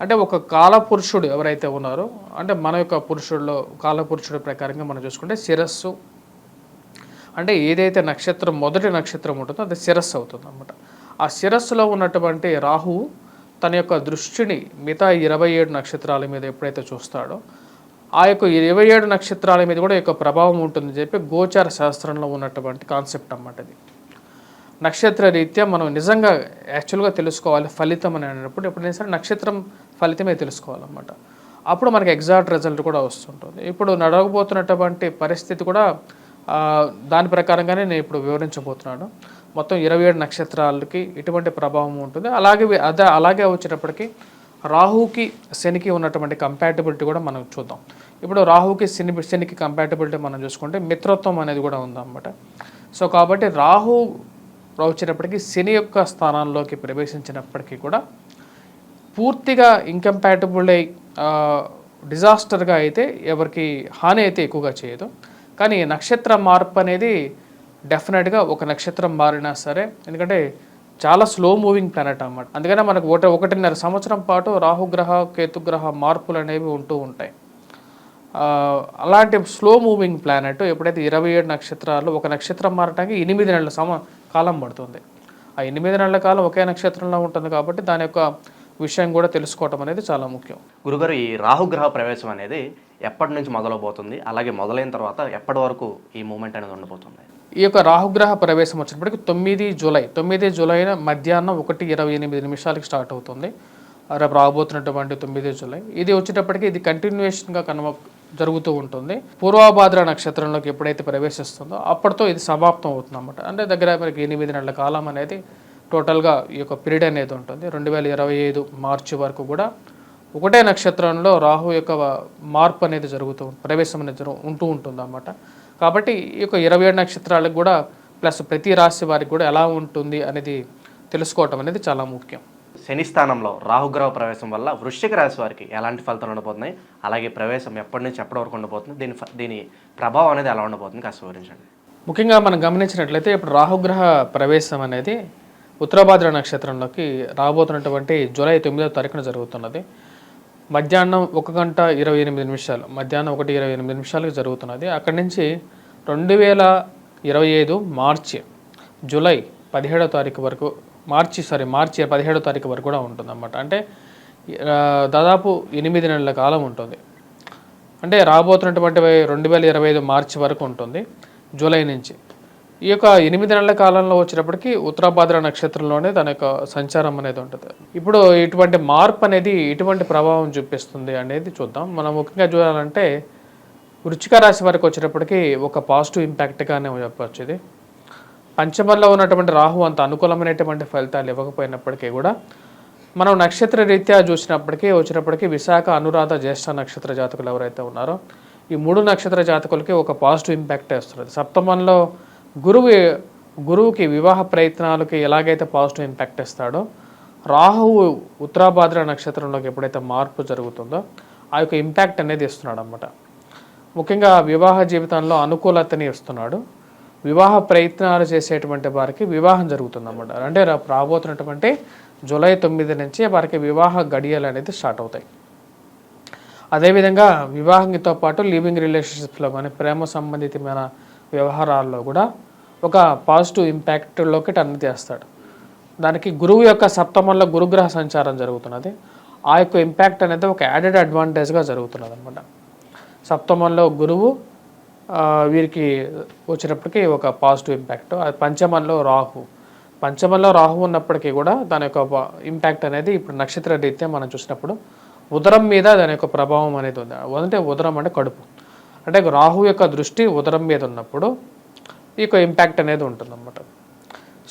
అంటే ఒక కాలపురుషుడు ఎవరైతే ఉన్నారో అంటే మన యొక్క పురుషుల్లో కాలపురుషుడు ప్రకారంగా మనం చూసుకుంటే శిరస్సు. అంటే ఏదైతే నక్షత్రం మొదటి నక్షత్రం ఉంటుందో అది శిరస్సు అవుతుంది అనమాట ఆ శిరస్సులో ఉన్నటువంటి రాహువు తన యొక్క దృష్టిని మిగతా ఇరవై ఏడు నక్షత్రాల మీద ఎప్పుడైతే చూస్తాడో ఆ యొక్క ఇరవై ఏడు నక్షత్రాల మీద కూడా యొక్క ప్రభావం ఉంటుందని చెప్పి గోచార శాస్త్రంలో ఉన్నటువంటి కాన్సెప్ట్ అన్నమాట ఇది నక్షత్ర రీత్యా మనం నిజంగా యాక్చువల్గా తెలుసుకోవాలి ఫలితం అని అన్నప్పుడు ఎప్పుడైనా సరే నక్షత్రం ఫలితమే తెలుసుకోవాలన్నమాట. అప్పుడు మనకి ఎగ్జాక్ట్ రిజల్ట్ కూడా వస్తుంటుంది. ఇప్పుడు నడవబోతున్నటువంటి పరిస్థితి కూడా దాని ప్రకారంగానే నేను ఇప్పుడు వివరించబోతున్నాను. మొత్తం ఇరవై ఏడు నక్షత్రాలకి ఎటువంటి ప్రభావం ఉంటుంది. అలాగే అదే అలాగే వచ్చేటప్పటికి రాహుకి శనికి ఉన్నటువంటి కంపాటబిలిటీ కూడా మనం చూద్దాం. ఇప్పుడు రాహుకి శని శనికి కంపాటబిలిటీ మనం చూసుకుంటే మిత్రత్వం అనేది కూడా ఉందన్నమాట. సో కాబట్టి రాహు వచ్చేటప్పటికి శని యొక్క స్థానాల్లోకి ప్రవేశించినప్పటికీ కూడా పూర్తిగా ఇంకంపాటబుల్ అయి డిజాస్టర్గా అయితే ఎవరికి హాని అయితే ఎక్కువగా చేయదు. కానీ నక్షత్ర మార్పు అనేది డెఫినెట్గా ఒక నక్షత్రం మారినా సరే ఎందుకంటే చాలా స్లో మూవింగ్ ప్లానెట్ అనమాట అందుకనే మనకు ఒకటి ఒకటిన్నర సంవత్సరం పాటు రాహుగ్రహ కేతుగ్రహ మార్పులు అనేవి ఉంటూ ఉంటాయి. అలాంటి స్లో మూవింగ్ ప్లానెట్ ఎప్పుడైతే ఇరవై ఏడు నక్షత్రాలు ఒక నక్షత్రం మారటానికి ఎనిమిది నెలల సమ కాలం పడుతుంది. ఆ ఎనిమిది నెలల కాలం ఒకే నక్షత్రంలో ఉంటుంది కాబట్టి దాని యొక్క విషయం కూడా తెలుసుకోవటం అనేది చాలా ముఖ్యం. గురుగారు ఈ రాహుగ్రహ ప్రవేశం అనేది ఎప్పటి నుంచి మొదలవబోతుంది అలాగే మొదలైన తర్వాత ఎప్పటి వరకు ఈ మూమెంట్ అనేది ఉండబోతుంది? ఈ యొక్క రాహుగ్రహ ప్రవేశం వచ్చినప్పటికి తొమ్మిది జూలై తొమ్మిది జూలై మధ్యాహ్నం ఒకటి ఇరవై ఎనిమిది నిమిషాలకి స్టార్ట్ అవుతుంది. రేపు రాబోతున్నటువంటి తొమ్మిది జూలై. ఇది వచ్చేటప్పటికి ఇది కంటిన్యూషన్గా కనుమ జరుగుతూ ఉంటుంది. పూర్వభాద్ర నక్షత్రంలోకి ఎప్పుడైతే ప్రవేశిస్తుందో అప్పటితో ఇది సమాప్తం అవుతుంది అనమాట అంటే దగ్గర మనకి ఎనిమిది నెలల కాలం అనేది టోటల్గా ఈ యొక్క పీరియడ్ అనేది ఉంటుంది. రెండు వేల ఇరవై ఐదు మార్చి వరకు కూడా ఒకటే నక్షత్రంలో రాహు యొక్క మార్పు అనేది జరుగుతూ ప్రవేశం అనేది జరుగు ఉంటూ ఉంటుంది అన్నమాట కాబట్టి ఈ యొక్క ఇరవై ఏడు నక్షత్రాలకు కూడా ప్లస్ ప్రతి రాశి వారికి కూడా ఎలా ఉంటుంది అనేది తెలుసుకోవటం అనేది చాలా ముఖ్యం. శని స్థానంలో రాహుగ్రహ ప్రవేశం వల్ల వృశ్చిక రాశి వారికి ఎలాంటి ఫలితాలు ఉండబోతున్నాయి? అలాగే ప్రవేశం ఎప్పటి నుంచి ఎప్పటి వరకు ఉండబోతుంది? దీని దీని ప్రభావం అనేది ఎలా ఉండబోతుంది? కాస్త వివరించండి. ముఖ్యంగా మనం గమనించినట్లయితే ఇప్పుడు రాహుగ్రహ ప్రవేశం అనేది ఉత్తరాభాద్ర నక్షత్రంలోకి రాబోతున్నటువంటి జూలై తొమ్మిదవ తారీఖున జరుగుతున్నది. మధ్యాహ్నం ఒక గంట ఇరవై ఎనిమిది నిమిషాలు మధ్యాహ్నం ఒకటి ఇరవై ఎనిమిది నిమిషాలకు జరుగుతున్నది. అక్కడి నుంచి రెండు వేల ఇరవై ఐదు మార్చి జూలై పదిహేడో తారీఖు వరకు మార్చి సారీ మార్చి పదిహేడో తారీఖు వరకు కూడా ఉంటుందన్నమాట. అంటే దాదాపు ఎనిమిది నెలల కాలం ఉంటుంది. అంటే రాబోతున్నటువంటి రెండు వేల ఇరవై ఐదు మార్చి వరకు ఉంటుంది జూలై నుంచి. ఈ యొక్క ఎనిమిది నెలల కాలంలో వచ్చినప్పటికీ ఉత్తరాభాద్ర నక్షత్రంలోనే తన యొక్క సంచారం అనేది ఉంటుంది. ఇప్పుడు ఇటువంటి మార్పు అనేది ఎటువంటి ప్రభావం చూపిస్తుంది అనేది చూద్దాం. మనం ముఖ్యంగా చూడాలంటే వృచ్చిక రాశి వరకు వచ్చినప్పటికీ ఒక పాజిటివ్ ఇంపాక్ట్గానే చెప్పవచ్చు ఇది. పంచమంలో ఉన్నటువంటి రాహు అంత అనుకూలమైనటువంటి ఫలితాలు ఇవ్వకపోయినప్పటికీ కూడా మనం నక్షత్ర రీత్యా చూసినప్పటికీ వచ్చినప్పటికీ విశాఖ అనురాధ జ్యేష్ఠ నక్షత్ర జాతకులు ఎవరైతే ఉన్నారో ఈ మూడు నక్షత్ర జాతకులకి ఒక పాజిటివ్ ఇంపాక్ట్ వేస్తున్నది సప్తమంలో గురువు గురువుకి వివాహ ప్రయత్నాలకి ఎలాగైతే పాజిటివ్ ఇంపాక్ట్ ఇస్తాడో రాహువు ఉత్తరాభాద్ర నక్షత్రంలోకి ఎప్పుడైతే మార్పు జరుగుతుందో ఆ యొక్క ఇంపాక్ట్ అనేది ఇస్తున్నాడు అనమాట ముఖ్యంగా వివాహ జీవితంలో అనుకూలతని ఇస్తున్నాడు. వివాహ ప్రయత్నాలు చేసేటువంటి వారికి వివాహం జరుగుతుందన్నమాట. అంటే రా- రాబోతున్నటువంటి జూలై తొమ్మిది నుంచి వారికి వివాహ గడియలు అనేది స్టార్ట్ అవుతాయి. అదేవిధంగా వివాహంతో పాటు లివింగ్ రిలేషన్షిప్స్లో కానీ ప్రేమ సంబంధితమైన వ్యవహారాల్లో కూడా ఒక పాజిటివ్ ఇంపాక్ట్లోకి టర్న్ చేస్తాడు. దానికి గురువు యొక్క సప్తమంలో గురుగ్రహ సంచారం జరుగుతున్నది. ఆ యొక్క ఇంపాక్ట్ అనేది ఒక యాడెడ్ అడ్వాంటేజ్గా జరుగుతున్నది అనమాట సప్తమంలో గురువు వీరికి వచ్చినప్పటికీ ఒక పాజిటివ్ ఇంపాక్ట్ అది పంచమంలో రాహు. పంచమంలో రాహు ఉన్నప్పటికీ కూడా దాని యొక్క ఇంపాక్ట్ అనేది ఇప్పుడు నక్షత్ర రీత్యా మనం చూసినప్పుడు ఉదరం మీద దాని యొక్క ప్రభావం అనేది ఉంది. అంటే ఉదరం అంటే కడుపు. అంటే రాహు యొక్క దృష్టి ఉదరం మీద ఉన్నప్పుడు ఈ యొక్క ఇంపాక్ట్ అనేది ఉంటుందన్నమాట.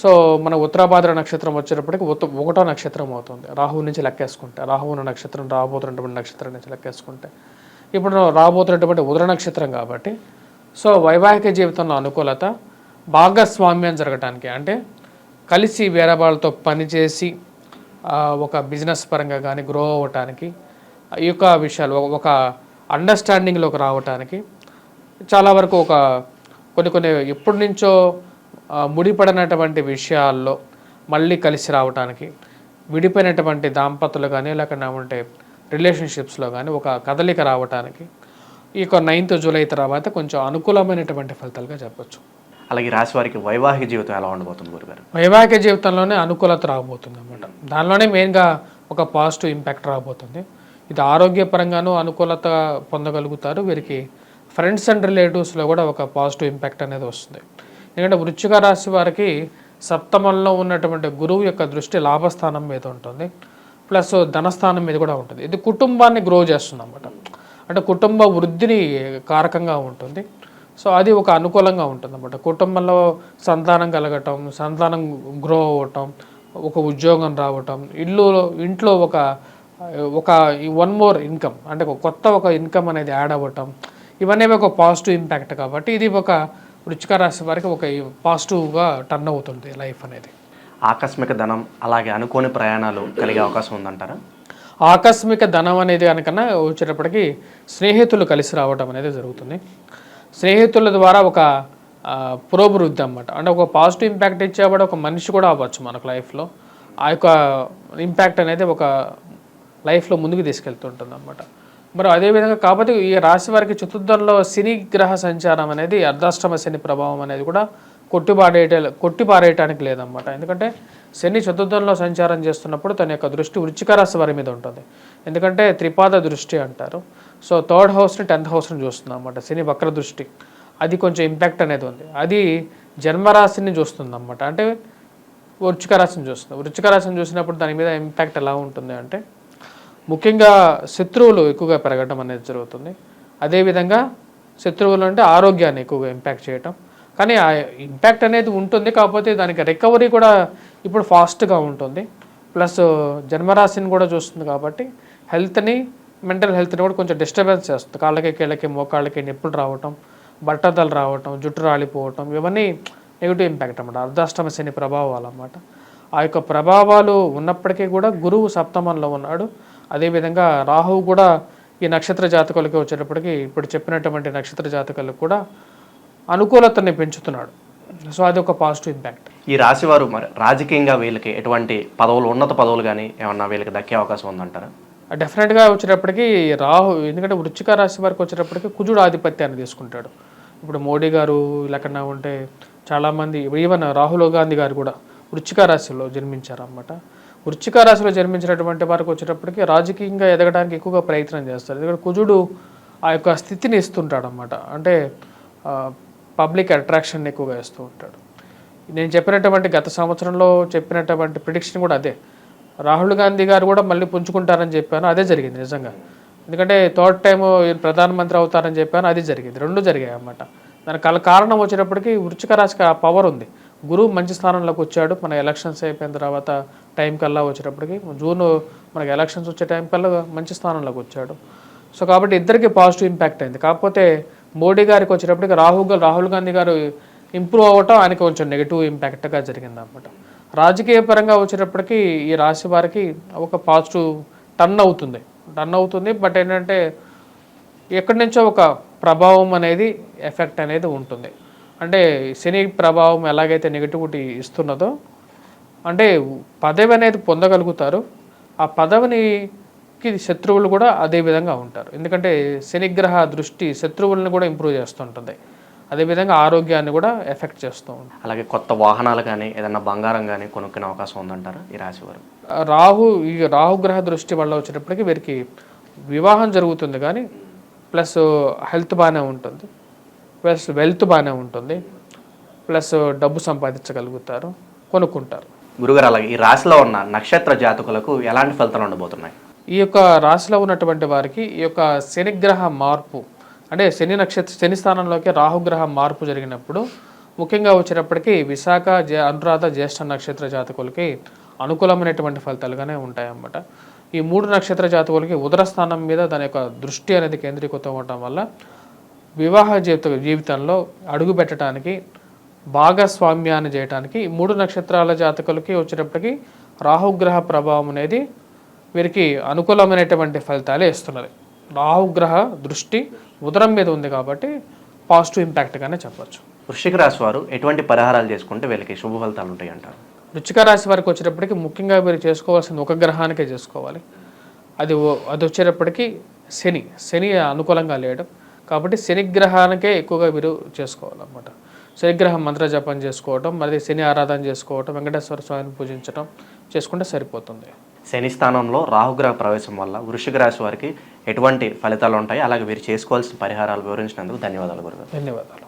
సో మన ఉత్తరాభాద్ర నక్షత్రం వచ్చేటప్పటికి ఉత్త ఒకటో నక్షత్రం అవుతుంది. రాహువు నుంచి లెక్కేసుకుంటే రాహువు ఉన్న నక్షత్రం రాబోతున్నటువంటి నక్షత్రం నుంచి లెక్కేసుకుంటే. ఇప్పుడు రాబోతున్నటువంటి ఉదర నక్షత్రం కాబట్టి సో వైవాహిక జీవితంలో అనుకూలత భాగస్వామ్యం జరగటానికి అంటే కలిసి వేరే వాళ్ళతో పనిచేసి ఒక బిజినెస్ పరంగా కానీ గ్రో అవ్వటానికి ఈ యొక్క విషయాలు ఒక అండర్స్టాండింగ్లోకి రావటానికి చాలా వరకు ఒక కొన్ని కొన్ని ఎప్పటి నుంచో ముడిపడినటువంటి విషయాల్లో మళ్ళీ కలిసి రావటానికి విడిపోయినటువంటి దాంపతులు కానీ లేకుండా ఉంటే రిలేషన్షిప్స్లో కానీ ఒక కదలిక రావటానికి ఈ యొక్క నైన్త్ జూలై తర్వాత కొంచెం అనుకూలమైనటువంటి ఫలితాలుగా చెప్పొచ్చు. అలాగే రాశి వారికి వైవాహిక జీవితం ఎలా ఉండబోతుంది గురుగారు? వైవాహిక జీవితంలోనే అనుకూలత రాబోతుంది అనమాట దానిలోనే మెయిన్గా ఒక పాజిటివ్ ఇంపాక్ట్ రాబోతుంది. ఇది ఆరోగ్యపరంగానూ అనుకూలత పొందగలుగుతారు. వీరికి ఫ్రెండ్స్ అండ్ రిలేటివ్స్లో కూడా ఒక పాజిటివ్ ఇంపాక్ట్ అనేది వస్తుంది. ఎందుకంటే వృచ్చిక రాశి వారికి సప్తమంలో ఉన్నటువంటి గురువు యొక్క దృష్టి లాభస్థానం మీద ఉంటుంది. ప్లస్ ధనస్థానం మీద కూడా ఉంటుంది. ఇది కుటుంబాన్ని గ్రో చేస్తుంది అన్నమాట అంటే కుటుంబ వృద్ధిని కారకంగా ఉంటుంది. సో అది ఒక అనుకూలంగా ఉంటుంది అన్నమాట కుటుంబంలో సంతానం కలగటం సంతానం గ్రో అవ్వటం ఒక ఉద్యోగం రావటం ఇల్లు ఇంట్లో ఒక ఒక వన్ మోర్ ఇన్కమ్ అంటే ఒక కొత్త ఒక ఇన్కమ్ అనేది యాడ్ అవ్వటం ఇవన్నీ ఒక పాజిటివ్ ఇంపాక్ట్ కాబట్టి ఇది ఒక వృచ్చిక రాశి వారికి ఒక పాజిటివ్గా టర్న్ అవుతుంది లైఫ్ అనేది. ఆకస్మిక ధనం అలాగే అనుకోని ప్రయాణాలు కలిగే అవకాశం ఉందంటారా? ఆకస్మిక ధనం అనేది కనుకన్నా వచ్చేటప్పటికి స్నేహితులు కలిసి రావడం అనేది జరుగుతుంది. స్నేహితుల ద్వారా ఒక పురోభివృద్ధి అన్నమాట. అంటే ఒక పాజిటివ్ ఇంపాక్ట్ ఇచ్చేవాడు ఒక మనిషి కూడా అవ్వచ్చు మనకు లైఫ్లో ఆ యొక్క ఇంపాక్ట్ అనేది ఒక లైఫ్లో ముందుకు తీసుకెళ్తుంటుంది అనమాట మరి అదేవిధంగా కాకపోతే ఈ రాశి వారికి చతుర్థంలో శని గ్రహ సంచారం అనేది అర్ధాష్టమ శని ప్రభావం అనేది కూడా కొట్టిపాడేట కొట్టిపారేయటానికి లేదన్నమాట. ఎందుకంటే శని చతుర్థంలో సంచారం చేస్తున్నప్పుడు తన యొక్క దృష్టి వృచ్చిక రాశి వారి మీద ఉంటుంది. ఎందుకంటే త్రిపాద దృష్టి అంటారు. సో థర్డ్ హౌస్ని టెన్త్ హౌస్ని చూస్తుంది అనమాట శని వక్ర దృష్టి. అది కొంచెం ఇంపాక్ట్ అనేది ఉంది. అది జన్మరాశిని చూస్తుంది అన్నమాట అంటే వృచ్చిక రాశిని చూస్తుంది. వృచ్చిక రాశిని చూసినప్పుడు దాని మీద ఇంపాక్ట్ ఎలా ఉంటుంది అంటే ముఖ్యంగా శత్రువులు ఎక్కువగా పెరగడం అనేది జరుగుతుంది. అదేవిధంగా శత్రువులు అంటే ఆరోగ్యాన్ని ఎక్కువగా ఇంపాక్ట్ చేయటం. కానీ ఆ ఇంపాక్ట్ అనేది ఉంటుంది. కాకపోతే దానికి రికవరీ కూడా ఇప్పుడు ఫాస్ట్గా ఉంటుంది. ప్లస్ జన్మరాశిని కూడా చూస్తుంది కాబట్టి హెల్త్ని మెంటల్ హెల్త్ని కూడా కొంచెం డిస్టర్బెన్స్ చేస్తుంది. కాళ్ళకి కీళ్ళకి మోకాళ్ళకి నొప్పులు రావటం బట్టతలు రావటం జుట్టు రాలిపోవటం ఇవన్నీ నెగిటివ్ ఇంపాక్ట్ అనమాట అర్ధాష్టమ శని ప్రభావాలు అన్నమాట. ఆ యొక్క ప్రభావాలు ఉన్నప్పటికీ కూడా గురువు సప్తమంలో ఉన్నాడు. అదేవిధంగా రాహువు కూడా ఈ నక్షత్ర జాతకులకి వచ్చేటప్పటికి ఇప్పుడు చెప్పినటువంటి నక్షత్ర జాతకులకు కూడా అనుకూలతని పెంచుతున్నాడు. సో అది ఒక పాజిటివ్ ఇంపాక్ట్ ఈ రాశి వారు మరి రాజకీయంగా వీళ్ళకి ఎటువంటి పదవులు ఉన్నత పదవులు కానీ ఏమన్నా వీళ్ళకి దక్కే అవకాశం ఉందంటారా? డెఫినెట్గా వచ్చేటప్పటికి రాహు ఎందుకంటే వృచ్చిక రాశి వారికి వచ్చేటప్పటికి కుజుడు ఆధిపత్యాన్ని తీసుకుంటాడు. ఇప్పుడు మోడీ గారు లేకుండా ఉంటే చాలామంది ఈవెన్ రాహుల్ గాంధీ గారు కూడా వృచ్చిక రాశిలో జన్మించారు అన్నమాట వృచ్చిక రాశిలో జన్మించినటువంటి వారికి వచ్చేటప్పటికి రాజకీయంగా ఎదగడానికి ఎక్కువగా ప్రయత్నం చేస్తారు. ఎందుకంటే కుజుడు ఆ యొక్క స్థితిని ఇస్తుంటాడు అనమాట అంటే పబ్లిక్ అట్రాక్షన్ ఎక్కువగా ఇస్తూ ఉంటాడు. నేను చెప్పినటువంటి గత సంవత్సరంలో చెప్పినటువంటి ప్రిడిక్షన్ కూడా అదే. రాహుల్ గాంధీ గారు కూడా మళ్ళీ పుంజుకుంటారని చెప్పాను. అదే జరిగింది నిజంగా. ఎందుకంటే థర్డ్ టైం ప్రధానమంత్రి అవుతారని చెప్పాను. అది జరిగింది. రెండు జరిగాయి అన్నమాట దానికి కారణం వచ్చేటప్పటికి వృచ్చిక రాశికి ఆ పవర్ ఉంది. గురువు మంచి స్థానంలోకి వచ్చాడు. మన ఎలక్షన్స్ అయిపోయిన తర్వాత టైం కల్లా వచ్చేటప్పటికి జూన్ మనకి ఎలక్షన్స్ వచ్చే టైం కల్లా మంచి స్థానంలోకి వచ్చాడు. సో కాబట్టి ఇద్దరికి పాజిటివ్ ఇంపాక్ట్ అయింది. కాకపోతే మోడీ గారికి వచ్చేటప్పటికి రాహుల్ రాహుల్ గాంధీ గారు ఇంప్రూవ్ అవ్వటం ఆయనకి కొంచెం నెగిటివ్ ఇంపాక్ట్గా జరిగింది అనమాట రాజకీయ పరంగా వచ్చేటప్పటికి ఈ రాశి వారికి ఒక పాజిటివ్ టర్న్ అవుతుంది. టర్న్ అవుతుంది. బట్ ఏంటంటే ఎక్కడి నుంచో ఒక ప్రభావం అనేది ఎఫెక్ట్ అనేది ఉంటుంది. అంటే శని ప్రభావం ఎలాగైతే నెగిటివిటీ ఇస్తున్నదో అంటే పదవి అనేది పొందగలుగుతారు. ఆ పదవినికి శత్రువులు కూడా అదే విధంగా ఉంటారు. ఎందుకంటే శనిగ్రహ దృష్టి శత్రువులను కూడా ఇంప్రూవ్ చేస్తుంటుంది. అదేవిధంగా ఆరోగ్యాన్ని కూడా ఎఫెక్ట్ చేస్తూ ఉంటుంది. అలాగే కొత్త వాహనాలు కానీ ఏదైనా బంగారం కానీ కొనుక్కునే అవకాశం ఉందంటారా ఈ రాశి వారు? రాహు ఈ రాహుగ్రహ దృష్టి వల్ల వచ్చేటప్పటికి వీరికి వివాహం జరుగుతుంది కానీ ప్లస్ హెల్త్ బాగానే ఉంటుంది. ప్లస్ వెల్త్ బాగానే ఉంటుంది. ప్లస్ డబ్బు సంపాదించగలుగుతారు కొనుక్కుంటారు. గురుగారు అలాగే ఈ రాశిలో ఉన్న నక్షత్ర జాతకులకు ఎలాంటి ఫలితాలు ఉండబోతున్నాయి? ఈ యొక్క రాశిలో ఉన్నటువంటి వారికి ఈ యొక్క శనిగ్రహ మార్పు అంటే శని నక్షత్ర శని స్థానంలోకి రాహుగ్రహ మార్పు జరిగినప్పుడు ముఖ్యంగా వచ్చేటప్పటికి విశాఖ జే అనురాధ జ్యేష్ఠ నక్షత్ర జాతకులకి అనుకూలమైనటువంటి ఫలితాలుగానే ఉంటాయన్నమాట. ఈ మూడు నక్షత్ర జాతకులకి ఉదర స్థానం మీద దాని యొక్క దృష్టి అనేది కేంద్రీకృతం అవడం వల్ల వివాహ జీవిత జీవితంలో అడుగు పెట్టడానికి భాగస్వామ్యాన్ని చేయడానికి మూడు నక్షత్రాల జాతకులకి వచ్చేటప్పటికి రాహుగ్రహ ప్రభావం అనేది వీరికి అనుకూలమైనటువంటి ఫలితాలే ఇస్తున్నది. రాహుగ్రహ దృష్టి ఉదరం మీద ఉంది కాబట్టి పాజిటివ్ ఇంపాక్ట్గానే చెప్పొచ్చు. వృశ్చిక రాశి వారు ఎటువంటి పరిహారాలు చేసుకుంటే వీళ్ళకి శుభ ఫలితాలు ఉంటాయి అంటారు? వృచ్చిక రాశి వారికి వచ్చేటప్పటికి ముఖ్యంగా మీరు చేసుకోవాల్సింది ఒక గ్రహానికే చేసుకోవాలి. అది అది వచ్చేటప్పటికి శని శని అనుకూలంగా లేడు. కాబట్టి శని గ్రహానికే ఎక్కువగా మీరు చేసుకోవాలన్నమాట. శనిగ్రహం మంత్ర జపం చేసుకోవటం మరి శని ఆరాధన చేసుకోవటం వెంకటేశ్వర స్వామిని పూజించడం చేసుకుంటే సరిపోతుంది. శని స్థానంలో రాహుగ్రహ ప్రవేశం వల్ల వృశ్చిక రాశి వారికి ఎటువంటి ఫలితాలు ఉంటాయి? అలాగే వీరు చేసుకోవాల్సిన పరిహారాలు వివరించినందుకు ధన్యవాదాలు గురుగారు. ధన్యవాదాలు.